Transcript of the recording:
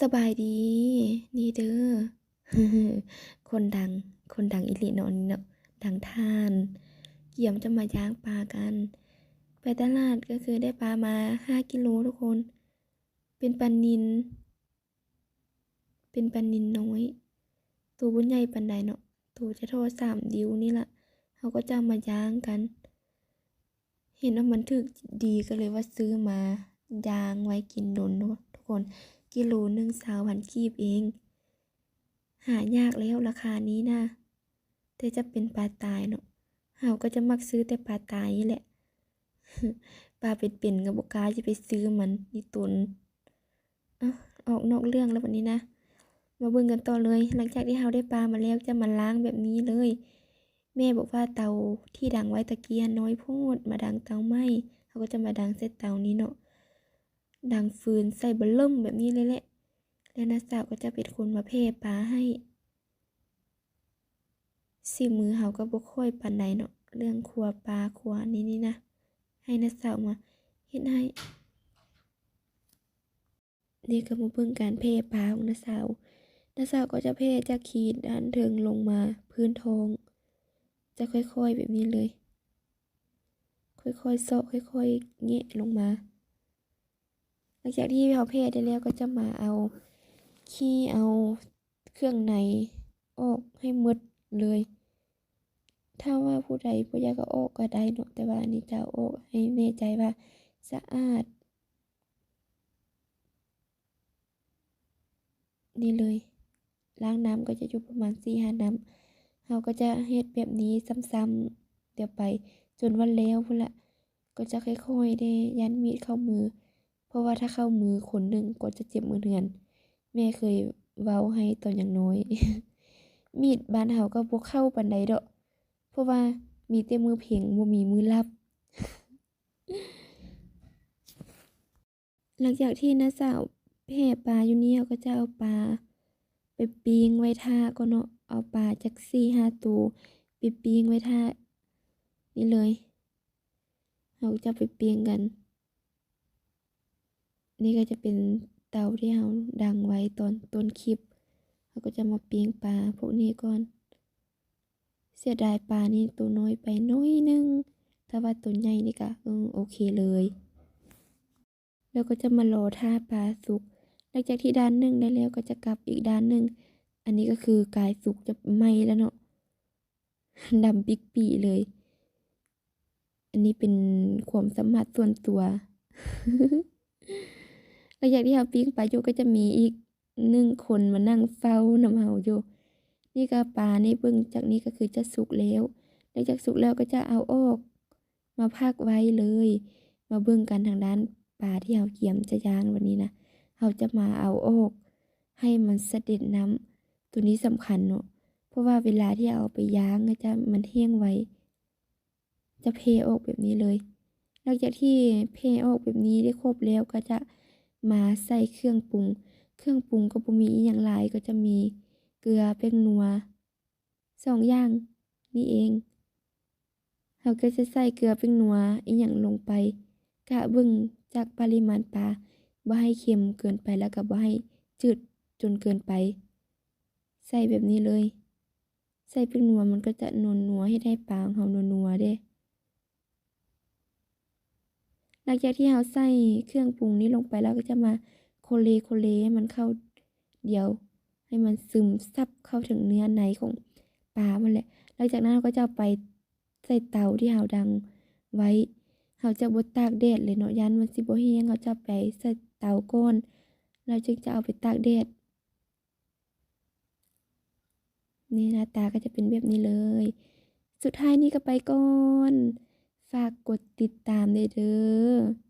สบายดีนี่เด้อคนดัง คนดังอีหลีเนอนเนาะดังท่าน เกี่ยมจะมาย่างปลากัน ไปตลาดก็คือได้ปลามาห้ากิโลทุกคน เป็นปลานิลเป็นปลานิลน้อย ตัวบุญใหญ่ปานใดเนาะตัวจะโทษสามดิวนี่ละเขาก็จะมาย่างกัน เห็นว่ามันถึกดีก็เลยว่าซื้อมาย่างไว้กินโดนทุกคน กิโลหนึ่งสาวพันกีบเอง หายากแล้วราคานี้นะแต่จะเป็นปลาตายเนาะเฮาก็จะมักซื้อแต่ปลาตายนี่แหละ ปลาเป็นๆกับบกล้าจะไปซื้อมันนี่ตุนอะออกนอกเรื่องแล้ววันนี้นะ มาเบิ่งกันต่อเลย หลังจากที่เฮาได้ปลามาแล้วจะมาล้างแบบนี้เลย แม่บอกว่าเตาที่ดังไว้ตะเกียน้อยโพดมาดังเตาไหมเขาก็จะมาดังใส่เตานี้เนาะ ดังฟืนใส่เบลเริ่มแบบนี้เลยแหละ แล้วน้าสาวก็จะเป็นคนมาเพาปลาให้สิมือเขาก็บ่ค่อยปานใดเนาะเรื่องครัวปลาครัวนี้นี่นะ ให้น้าสาวมาเฮ็ดให้นี่ก็มาเบิ่งการเพาปลาของน้าสาวน้าสาวก็จะเพาจากขีดด้านเทิงลงมาพื้นทองจะค่อยๆแบบนี้เลย ค่อยๆเซาะค่อยๆแงะลงมา ลังจากที่เราเพศได้แล้วก็จะมาเอาขี้เอาเครื่องในออกให้หมดเลย ถ้าว่าผู้ใดผู้ยากก็ออกก็ได้เนาะแต่ว่าอันนี้จะอออกให้แน่ใจว่าสะอาด นี่เลยล้างน้ำก็จะอยู่ประมาณสี่ห้าน้ำเราก็จะเฮ็ดแบบนี้ซ้ำๆเดี๋ยวไปจนวันแล้วพุ่นละก็จะค่อยๆได้ยันมีดเข้ามือ เพราะว่าถ้าเข้ามือคนหนึ่งก็จะเจ็บมือเถือน แม่เคยเว้าให้ตอนอย่างน้อย มีดบ้านเฮาก็บ่เข้าปานใดดอกเพราะว่ามีแต่มือเพ่งบ่มีมือรับ หลังจากที่น้าสาวแผ่ปลาอยู่นี่เขาก็จะเอาปลาไปปิ้งไว้ท่าก็เนาะเอาปลาจัก4-5ตัวไปปิ้งไว้ท่านี่เลย เราจะไปปิ้งกัน นี่ก็จะเป็นเตาที่เราดังไว้ตอนต้นคลิปเราก็จะมาเปิ้งปลาพวกนี้ก่อน เสียดายปลานี่ตัวน้อยไปน้อยนึง ถ้าว่าตัวใหญ่นี่ก็โอเคเลย แล้วก็จะมารอท่าปลาสุก หลังจากที่ด้านหนึ่งได้แล้วก็จะกลับอีกด้านหนึ่ง อันนี้ก็คือกายสุกจะไหม้แล้วเนาะดำปิกปีเลย อันนี้เป็นความสามารถส่วนตัว หลังจากที่เราปิ้งปลาอยู่ก็จะมีอีกหนึ่งคนมานั่งเฝ้านำเฮาอยู่นี่ก็ปลานี่เบิ่งจากนี้ก็คือจะสุกแล้วหลังจากสุกแล้วก็จะเอาออก มาพักไว้เลย มาเบิ่งกันทางด้านปลาที่เราเกี่ยมจะย่างวันนี้นะเราจะมาเอาออก ให้มันเสด็จน้ำตัวนี้สำคัญเนาะเพราะว่าเวลาที่เอาไปย่างก็จะมันแห้งไวจะเพออกแบบนี้เลยหลังจากที่เพออกแบบนี้ได้ครบแล้วก็จะ มาใส่เครื่องปรุง เครื่องปรุงก็บ่มีอย่างหลายก็จะมีเกลือแป้งนัวสองอย่างนี่เองเราก็จะใส่เกลือแป้งนัวอีหยังลงไป กะเบิ่งจากปริมาณปลาบ่ให้เค็มเกินไปแล้วก็บ่ให้จืดจนเกินไป ใส่แบบนี้เลย ใส่แป้งนัวมันก็จะนวลนัวให้ได้ปลาของเรานัวๆเด้ หลังจากที่เราใส่เครื่องปรุงนี้ลงไปแล้วก็จะมาโคเลโคเลให้มันเข้าเดียว ให้มันซึมซับเข้าถึงเนื้อในของปลามันแหละ หลังจากนั้นเราก็จะเอาไปใส่เตาที่เราดังไว้เราจะบดตากแดดเลยเนาะยันมันสิบ่แห้งเราจะไปใส่เตาก่อนเราจึงจะเอาไปตากแดดนี่หน้าตาก็จะเป็นแบบนี้เลย สุดท้ายนี่ก็ไปก่อน ฝากกดติดตามด้เด้อ